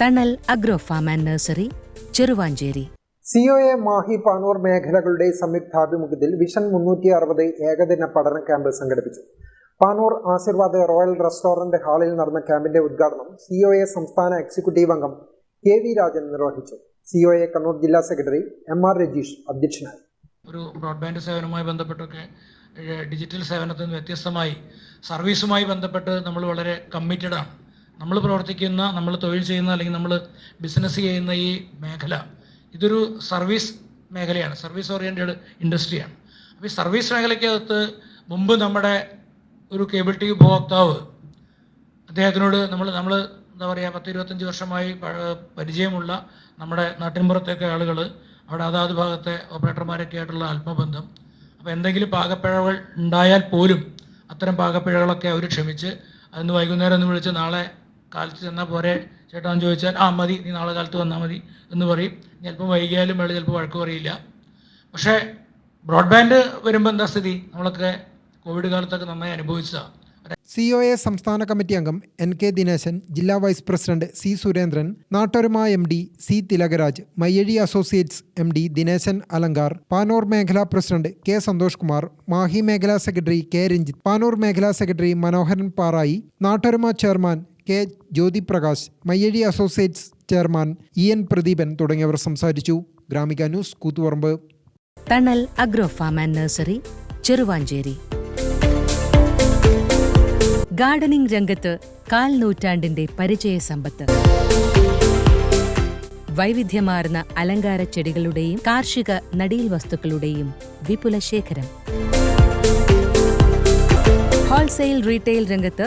Thanal agro farm and nursery Cheruvanchery. C O A Mahe Panoor മേഖലകളുടെ സംയുക്താഭിമുഖ്യത്തിൽ vision മുന്നൂറ്റി അറുപത് ഏകദിന പഠന ക്യാമ്പ് സംഘടിപ്പിച്ചു. പാനൂർ ആശീർവാദ് റോയൽ റെസ്റ്റോറന്റ് ഹാളിൽ നടന്ന ക്യാമ്പിന്റെ ഉദ്ഘാടനം സി ഒ എ സംസ്ഥാന എക്സിക്യൂട്ടീവ് അംഗം കെ വി രാജൻ നിർവഹിച്ചു. സി ഒ എ കണ്ണൂർ ജില്ലാ സെക്രട്ടറി എം ആർ രജീഷ് അധ്യക്ഷനായി. ഒരു ബ്രോഡ്ബാൻഡ് സേവനവുമായി ബന്ധപ്പെട്ടൊക്കെ ഡിജിറ്റൽ സേവനത്തിൽ നിന്ന് വ്യത്യസ്തമായി സർവീസുമായി ബന്ധപ്പെട്ട് നമ്മൾ വളരെ കമ്മിറ്റഡ് ആണ്. നമ്മൾ പ്രവർത്തിക്കുന്ന നമ്മൾ തൊഴിൽ ചെയ്യുന്ന അല്ലെങ്കിൽ നമ്മൾ ബിസിനസ് ചെയ്യുന്ന ഈ മേഖല ഇതൊരു സർവീസ് മേഖലയാണ്. സർവീസ് ഓറിയന്റഡ് ഇൻഡസ്ട്രിയാണ് അപ്പോൾ ഈ സർവീസ് മേഖലയ്ക്കകത്ത് മുമ്പ് നമ്മുടെ ഒരു കേബിൾ ടി വി ഉപഭോക്താവ് അദ്ദേഹത്തിനോട് നമ്മൾ നമ്മൾ എന്താ പറയുക പത്ത് ഇരുപത്തഞ്ച് വർഷമായി പരിചയമുള്ള നമ്മുടെ നാട്ടിൻപുറത്തൊക്കെ ആളുകൾ അവിടെ അതാത് ഭാഗത്തെ ഓപ്പറേറ്റർമാരൊക്കെ ആയിട്ടുള്ള ആത്മബന്ധം. അപ്പോൾ എന്തെങ്കിലും പാകപ്പിഴകൾ ഉണ്ടായാൽ പോലും അത്തരം പാകപ്പിഴകളൊക്കെ അവർ ക്ഷമിച്ച് അന്ന് വൈകുന്നേരം ഒന്ന് വിളിച്ച് നാളെ കാലത്ത് ചെന്നാൽ പോരെ? ചേട്ടാന്ന് ചോദിച്ചാൽ ആ മതി നീ നാളെ കാലത്ത് വന്നാൽ മതി എന്ന് പറയും. ചിലപ്പോൾ വൈകിയാലും അയാൾ ചിലപ്പോൾ വഴക്ക് പറയില്ല. പക്ഷേ ബ്രോഡ്ബാൻഡ് വരുമ്പോൾ എന്താ സ്ഥിതി? നമ്മളൊക്കെ കോവിഡ് കാലത്തൊക്കെ നന്നായി അനുഭവിച്ചതാണ് സി ഒ എ സംസ്ഥാന കമ്മിറ്റി അംഗം എൻ കെ ദിനേശൻ ജില്ലാ vice president C Surendran Nattoruma M D C Thilakaraj Mayyazhi associates M D Dineshan Alankar Panoor മേഖലാ പ്രസിഡന്റ് കെ സന്തോഷ് കുമാർ മാഹി മേഖലാ സെക്രട്ടറി കെ രഞ്ജിത്ത് പാനൂർ മേഖലാ secretary Manoharan Parayi Nattoruma chairman K Jyothiprakash Mayyazhi associates chairman E N Pradeepan തുടങ്ങിയവർ സംസാരിച്ചു. Gramika news Koothuparamba. Thanal agro farm and nursery Cheruvanchery. Gardening രംഗത്ത് കാൽ നൂറ്റാണ്ടിന്റെ പരിചയ സമ്പത്ത്. വൈവിധ്യമാർന്ന അലങ്കാര ചെടികളുടെയും കാർഷിക നടീൽ വസ്തുക്കളുടെയും വിപുല ശേഖരം ഹോൾസെയിൽ റീറ്റെയിൽ രംഗത്ത്